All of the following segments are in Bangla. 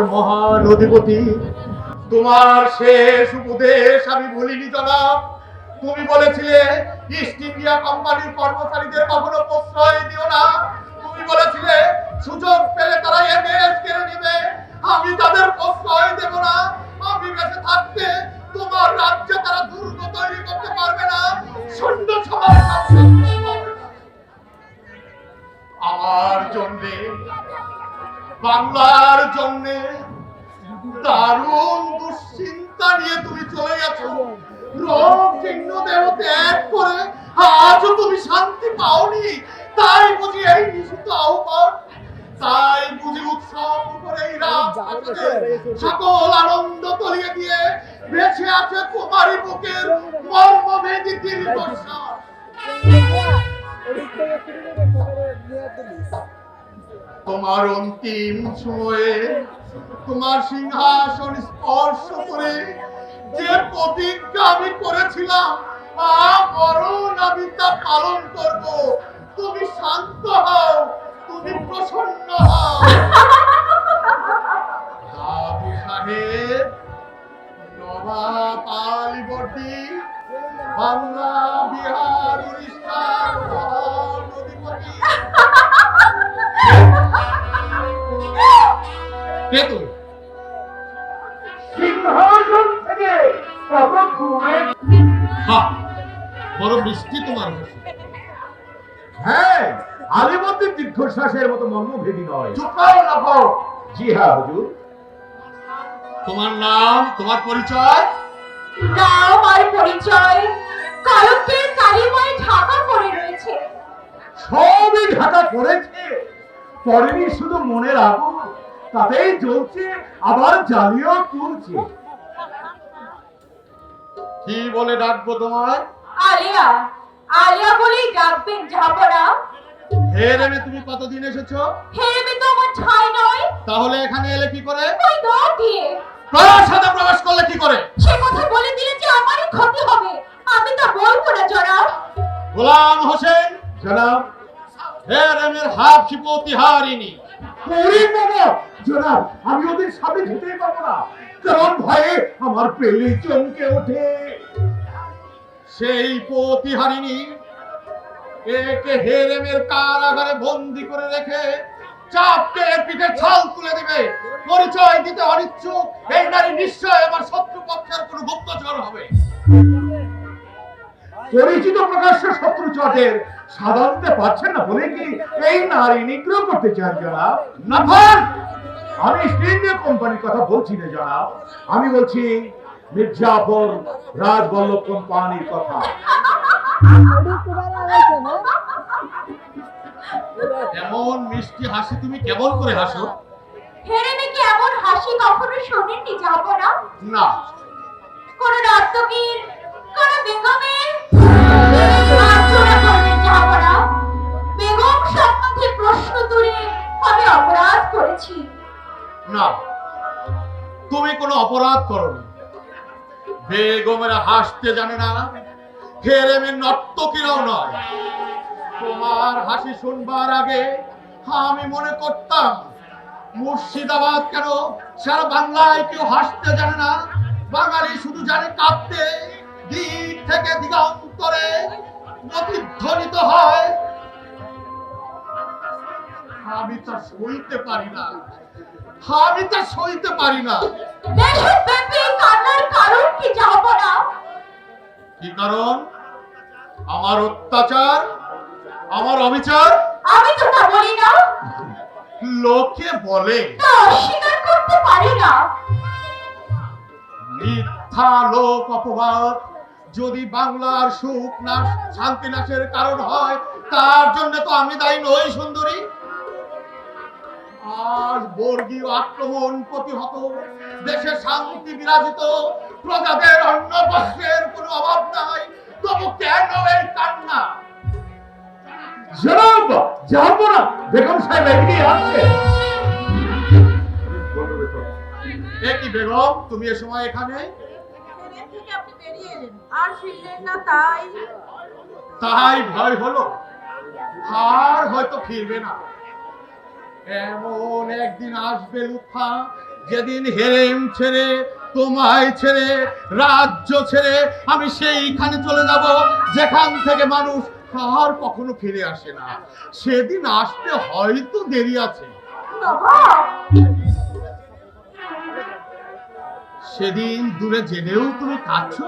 উড়িষ্যার মহান অধিপতি। তোমার শেষ উপদেশ আমি ভুলিনি জনাব তুমি বলেছিলে ইস্ট ইন্ডিয়া কোম্পানির কর্মচারীদের কখনো প্রশ্রয় দিও না। তুমি বলেছিলে, সুযোগ পেলে তারা এ দেশ কেড়ে নেবে। আমি তাদের প্রশ্রয় দেব না। আমি বেঁচে থাকতে তোমার রাজ্যে তারা দুর্গ তৈরি করতে পারবে না। শূন্য সমাজ। আমার জন্যে বাংলার জন্যে দারুণ দুশ্চিন্তা নিয়ে তুমি চলে গেছো রোগ চিহ্ন দেহ ত্যাগ করে আজও তুমি শান্তি পাওনি তাই বুঝি এই নিষিদ্ধ আহ্বান তাই বুঝি উৎসব করে এই সকল আনন্দ তলিয়ে দিয়ে বেঁচে আছে কুমারী বুকের মর্মভেদী দীর্ঘশ্বাস তোমার অন্তিম সময়ে তোমার সিংহাসন স্পর্শ করে যে প্রতিজ্ঞা আমি করেছিলাম মরণ আমি তা পালন করব। তুমি শান্ত হও, তুমি প্রসন্ন হও। বাবু সাহেব নবাব আলিবর্দী বাংলা বিহার উড়িষ্যার কে তুমি? সিংহাসন থেকে কত দূরে হা বড় মিষ্টি তোমার হ্যাঁ আলিমদ্দি দীর্ঘশ্বাসের মতো মর্মভেদী নয়। চুপ করো জি হ্যাঁ হুজুর। তোমার নাম তোমার পরিচয়? নাম আর পরিচয় কালিমায় ঢাকা পড়ে রয়েছে। সবই ঢাকা পড়েছে। পড়েনি শুধু মনের আগুন। তাতেই জ্বলছে আবার জ্বালিয়েও তুলছে। কি বলে ডাকবো তোমায়? আলিয়া আলিয়া বলেই ডাকবেন ঝাপড়া হে রেমে তুমি কতদিন এসেছ? হেরবে তো আমার ঠাই নয়। তাহলে এখানে এলে কি করে? ওই দৌড় দিয়ে। প্রবেশ করলে কি করে? সে কথা বলে দিলে যে আমারই ক্ষতি হবে। আমি তা বলব না জনাব। গোলাম হোসেন। জনাব। হে রেমের হাফ শিপতি হারিনি ওরে বাবা জনাব আমি ওদের সামনে যেতেই পারব না। কারণ ভয়ে আমার পেলে চমকে ওঠে। সেই প্রতিহারিণী একে হেরেমের কারাগারে বন্দি করে রেখে চাপকে পিঠে ছাল তুলে দিবে। পরিচয় দিতে অনিচ্ছুক এই নারী নিশ্চয় আমার শত্রু পক্ষের কোনো গুপ্তচর হবে। পরিচিত প্রকাশ্য শত্রু চটের সাধারণতে পাচ্ছেন না বলে কি এই নারী নিগ্রহ করতে চান যারা নাফার আমি ইস্ট ইন্ডিয়া কোম্পানির কথা বলছি না জনাব। আমি বলছি মির্জাফর রাজবল্লভ কোম্পানির কথা। এমন মিষ্টি হাসি তুমি কেমন করে হাসো। হেরেবে কি এমন হাসি কখনো শোনেননি ঝাপড়া না। কোন নর্তকীর কোন বেগমের? আর্চনা করবেন ঝাপড়া বেগম সম্বন্ধে প্রশ্ন তুলে আমি অপরাধ করেছি। না। তুমি কোনো অপরাধ করনি। বেগমেরা হাসতে জানে না। নর্তকীরাও নয়। তোমার হাসি শুনবার আগে আমি মনে করতাম, মুর্শিদাবাদ কেন? সারা বাংলায় কেউ হাসতে জানে না। বাঙালি শুধু জানে কাঁদতে, দিক থেকে দিগান্তরে প্রতিধ্বনিত হয়। আমি তা সইতে পারি না। আমি তা সইতে পারি না। কারণ কি ঝাপড়া কি কারণ? আমার অত্যাচার? আমার অবিচার? আমি তো তা বলি না। লোকে বলে। তা অস্বীকার করতে পারি না। মিথ্যা লোক অপবাদ। যদি বাংলার সুখ নাশ শান্তি নাশের কারণ হয় তার জন্য তো আমি দায়ী নই সুন্দরী। আজ বর্গীয় আক্রমণ প্রতিহত। দেশে শান্তি বিরাজিত। প্রজাদের অন্ন বস্ত্রের কোনো অভাব নাই। তবু কেন এই কান্না? জনাব যাব না। বেগম সাহেব এদিকে আসছে। এ বেগম তুমি এ সময় এখানে? আর ফিরলেন না তাই তাই ভয় হলো। আর হয়তো ফিরবে না। এমন একদিন আসবে লুৎফা যেদিন হেরেম ছেড়ে তোমায় ছেড়ে রাজ্য ছেড়ে আমি সেইখানে চলে যাব যেখান থেকে মানুষ আর কখনো ফিরে আসে না। সেদিন আসতে হয়তো দেরি আছে। সেদিন দূরে জেনেও তুমি কাঁদছো?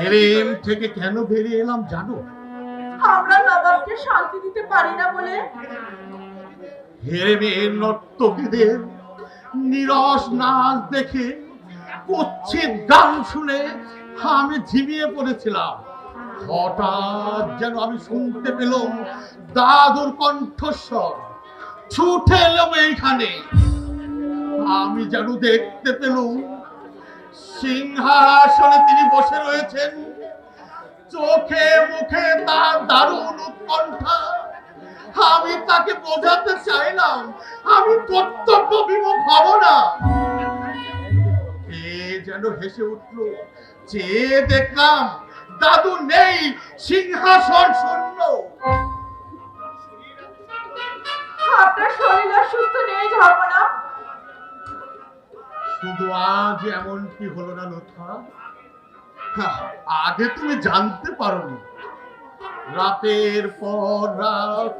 হেরেম থেকে কেন বেরিয়ে এলাম জানো? আমরা নবাবকে শান্তি দিতে পারি না বলে। হেরেমের নর্তকীদের নিরস নাচ দেখে কুচ্ছিত গান শুনে আমি ঝিমিয়ে পড়েছিলাম। হঠাৎ যেন আমি শুনতে পেলাম দাদুর কণ্ঠস্বর। ছুটে এলাম এইখানে। আমি যেন দেখতে পেলাম সিংহাসনে তিনি বসে রয়েছেন। চোখে মুখে তার দারুণ উৎকণ্ঠা। আমি তাকে বোঝাতে চাইলাম আমি কর্তব্য বিমুখ হব না। যেন হেসে উঠল চেয়ে দেখলাম দাদু নেই সিংহাসন শূন্য। আপনার শরীর আর সুস্থ নেই জাহাপনা শুধু আজ এমন কি হলো না হা, আগে তুমি জানতে পারোনি। রাতের পর রাত,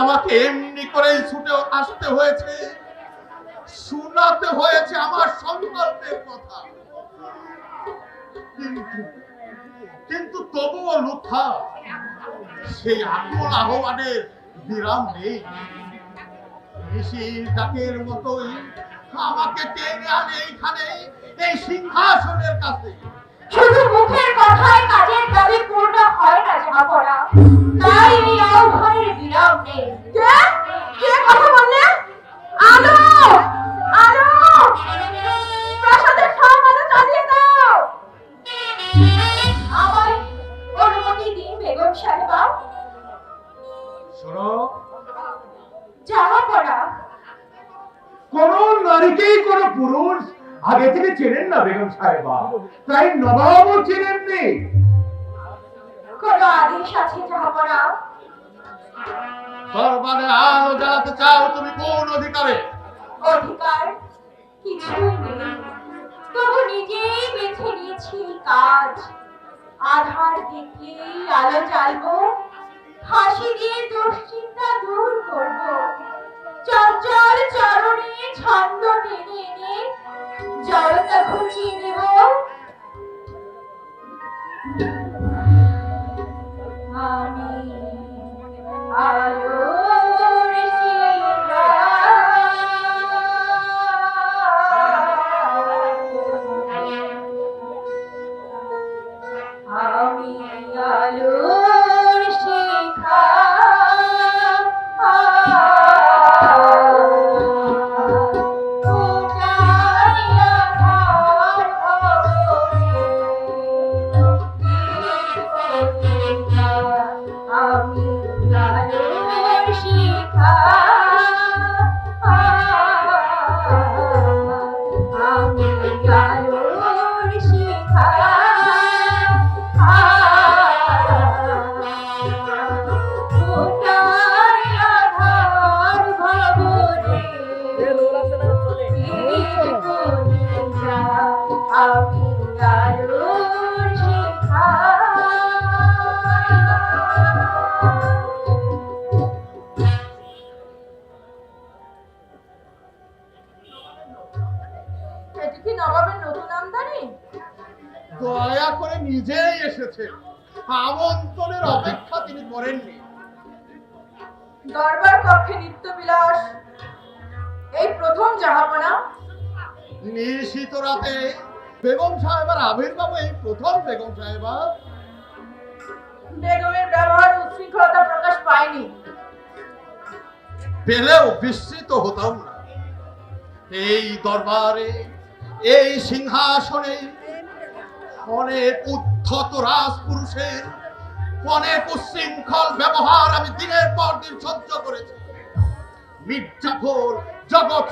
আমাকে এমনি করে ছুটে আসতে হয়েছে, শোনাতে হয়েছে আমার সংকল্পের কথা। কিন্তু কিন্তু তবুও লুৎফা সেই আকুল আহ্বানের বিরাম নেই। ডাকের মতোই আমাকে টেনে আনে এইখানে, এই সিংহাসনের কাছে। শুধু মুখের কথায় কাজের দাবি পূর্ণ হয় না জাহাপনা তাই এই আহ্বানের বিরাম নেই। তাই নবাবও চেনেননি। কোনো আদেশ আছে জাহাপনা দরবারে আলো জ্বালাতে চাও তুমি কোন অধিকারে? অধিকার কিছুই নেই। তবু নিজেই বেছে নিয়েছি কাজ। আধার দেখলেই আলো জ্বালবো হাসি দিয়ে দুশ্চিন্তা দূর করব। চঞ্চল চরণে ছন্দ টেনে এনে জড়তা ঘুচিয়ে দেব দরবার কক্ষে নিত্য বিলাস। এই প্রথম জাহাপনা। নিশিত রাতে বেগম সাহেবার আবির্ভাব এই প্রথম বেগম সাহেবা। বেগমের ব্যবহার উচ্ছৃঙ্খলতা প্রকাশ পায়নি। পেলেও বিস্মিত হতাম না। এই দরবারে এই সিংহাসনে অনেক উদ্ধত রাজপুরুষের অনেক উচ্ছৃঙ্খল ব্যবহার আমি দিনের পর দিন সহ্য করেছি। মির্জাফর জগৎ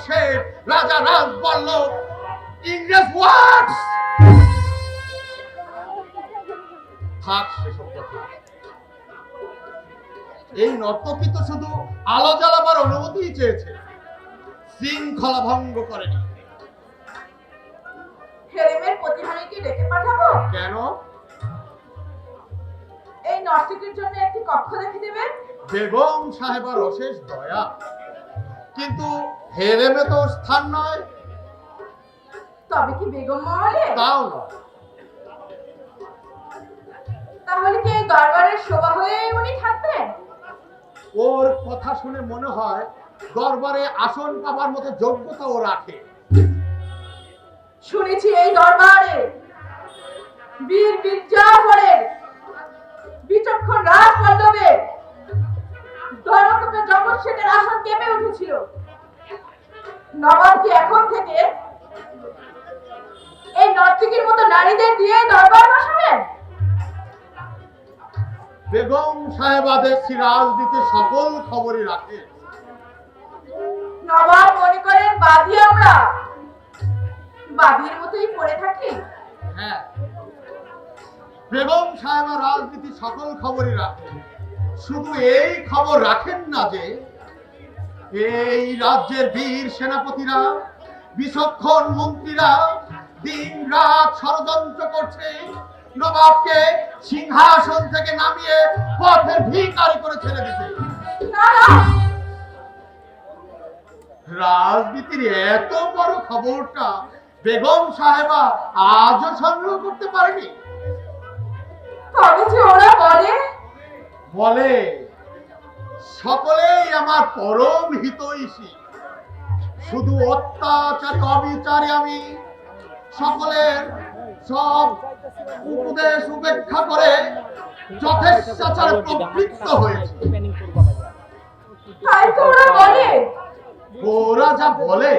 রাজা রাজ বল্লভ ইংরেজ ওয়ার্ডস থাক সেসব কথা। এই নর্তকী তো শুধু আলো জ্বালাবার অনুমতি চেয়েছে। শৃঙ্খলা ভঙ্গ করেনি। হেরেমের ডেকে পাঠাবো? কেন? এই নর্তকীর জন্য একটি কক্ষ দেখে দেবেন। বেগম সাহেবার অশেষ দয়া। কিন্তু হেরেমে তো স্থান নয়। তবে কি বেগম মহলে তাও নয়। তাহলে কি এই দরবারের শোভা হয়ে উনি থাকবেন? ওর কথা শুনে মনে হয় দরবারে আসন পাবার মতো যোগ্যতা ও রাখে। শুনেছি এই দরবারে বীর মির্জাফরের বিচক্ষণ রাজ পল্লবে ধর্মকপের জগৎ সেনের আসন কেঁপে উঠেছিল। নবাবকে এখন থেকে এই নর্তকীর মতো নারীদের দিয়ে দরবার বসাবেন? বেগম সাহেবাদের রাজনীতি সকল খবরই রাখে? নবাব মনে করেন বাদী আমরা। বাদীর মতোই পড়ে থাকি। হ্যাঁ। বেগম সাহেবা রাজনীতি সকল খবরই রাখেন। শুধু এই খবর রাখেন না যে, এই রাজ্যের বীর সেনাপতিরা, বিচক্ষণ মন্ত্রীরা দিন রাত ষড়যন্ত্র করছে। নবাবকে সিংহাসন থেকে নামিয়ে পথের ভিকারি করে ছেড়ে দিতে। রাজনীতির এত বড় খবরটা বেগম সাহেবা আজও সংগ্রহ করতে পারেনি। তবে যে ওরা বলে? বলে সকলেই আমার পরম হিতৈষী। শুধু অত্যাচার অবিচারে আমি সকলের সব উপদেশ উপেক্ষা করে যথেচ্ছাচার প্রবৃত্ত হয়েছে। তাই তো ওরা বলে। ওরা যা বলে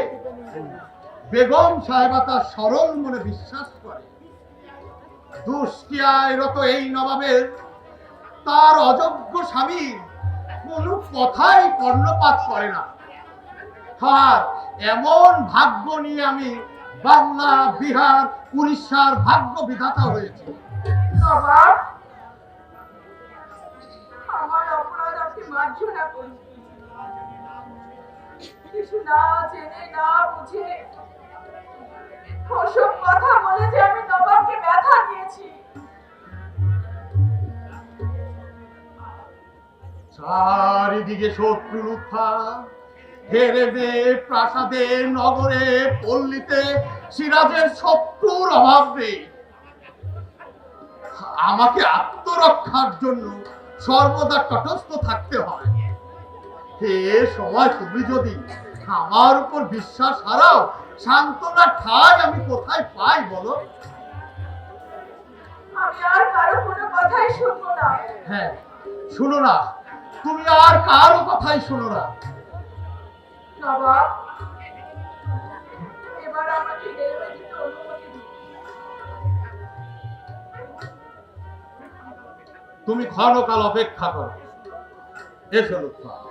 বেগম সাহেবা তার সরল মনে বিশ্বাস করে। দুষ্টিয়ায় রত এই নবাবের। তার অযোগ্য স্বামী কোনো কথাই কর্ণপাত করে না। আর এমন ভাগ্য নিয়ে আমি বাংলা, বিহার, উড়িষ্যার ভাগ্য বিধাতা হয়েছে। না জেনে, না বুঝে চারিদিকে শত্রু উত্থান প্রাসাদে, নগরে, পল্লীতে সিরাজের শত্রুর অভাব নেই। আমাকে আত্মরক্ষার জন্য সর্বদা তটস্থ থাকতে হয়। এ সময় তুমি যদি আমার উপর বিশ্বাস হারাও সান্ত্বনা ঠাই আমি কোথায় পাই বলো? আমি আর কারও কোনো কথাই শুনব না। হ্যাঁ শুনো না তুমি আর কারও কথাই শোনো না। নবাব এবার আমাকে তুমি ক্ষণকাল অপেক্ষা করো। এসো লুৎফা।